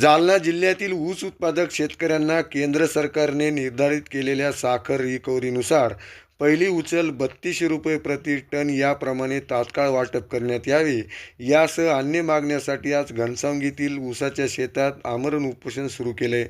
जालना जिल्ह्यातील ऊस उत्पादक शेतकऱ्यांना केंद्र सरकारने निर्धारित केलेल्या साखर रिकव्हरीनुसार पहिली उचल बत्तीसशे रुपये प्रति टन याप्रमाणे तात्काळ वाटप करण्यात यावे. यासह अन्य मागण्यासाठी आज घनसावंगीतील ऊसाच्या शेतात आमरण उपोषण सुरू केले.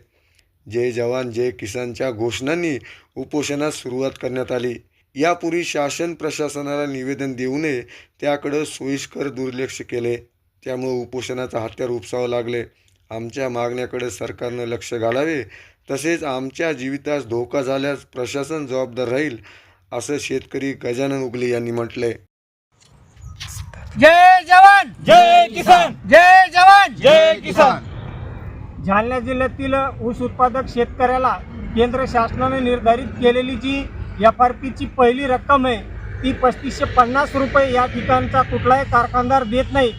जय जवान जय किसानच्या घोषणांनी उपोषणास सुरुवात करण्यात आली. यापूर्वी शासन प्रशासनाला निवेदन देऊ नये त्याकडं सोयीस्कर दुर्लक्ष केले. त्यामुळे उपोषणाचा हत्यार उपसावं लागले. आमच्या मागण्याकडे सरकारनं लक्ष घालावे. तसेच आमच्या जीवितास धोका झाल्यास प्रशासन जबाबदार राहील असं शेतकरी गजानन उगले यांनी म्हटलंय. जय जवान! जय किसान! जय जवान! जय किसान! जालना जिल्ह्यातील ऊस उत्पादक शेतकऱ्याला केंद्र शासनाने निर्धारित केलेली जी एफ आर पीची पहिली रक्कम आहे ती पस्तीसशे पन्नास रुपये या ठिकाणचा कुठलाही कारखानदार देत नाही.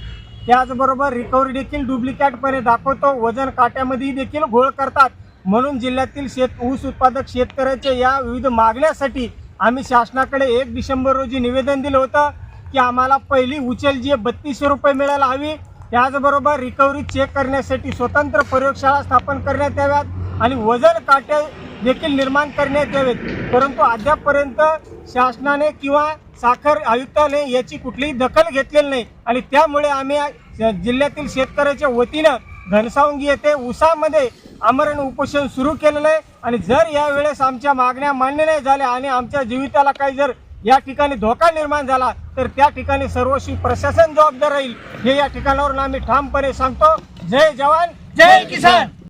त्याचबरोबर रिकव्हरी देखील डुप्लिकेटपणे दाखवतो. वजन काट्यामध्ये देखील घोळ करतात. म्हणून जिल्ह्यातील शेत ऊस उत्पादक शेतकऱ्याच्या या विविध मागण्यासाठी आम्ही शासनाकडे एक डिसेंबर रोजी निवेदन दिलं होतं की आम्हाला पहिली उचल जी आहे बत्तीसशे रुपये मिळायला हवी. त्याचबरोबर रिकव्हरी चेक करण्यासाठी स्वतंत्र प्रयोगशाळा स्थापन करण्यात याव्यात आणि वजन काट्या देखील निर्माण करण्यात यावेत. परंतु अद्यापपर्यंत शासनाने किंवा साखर आयुक्ताने याची कुठलीही दखल घेतलेली नाही. आणि त्यामुळे आम्ही जिल्ह्यातील शेतकऱ्याच्या वतीनं घनसावंगी येथे उसामध्ये आमरण उपोषण सुरू केलेलं आहे. आणि जर यावेळेस आमच्या मागण्या मान्य नाही झाल्या आणि आमच्या जीविताला काही जर या ठिकाणी धोका निर्माण झाला तर त्या ठिकाणी सर्वस्वी प्रशासन जबाबदार राहील. हे या ठिकाणावरून आम्ही ठामपणे सांगतो. जय जवान जय किसान!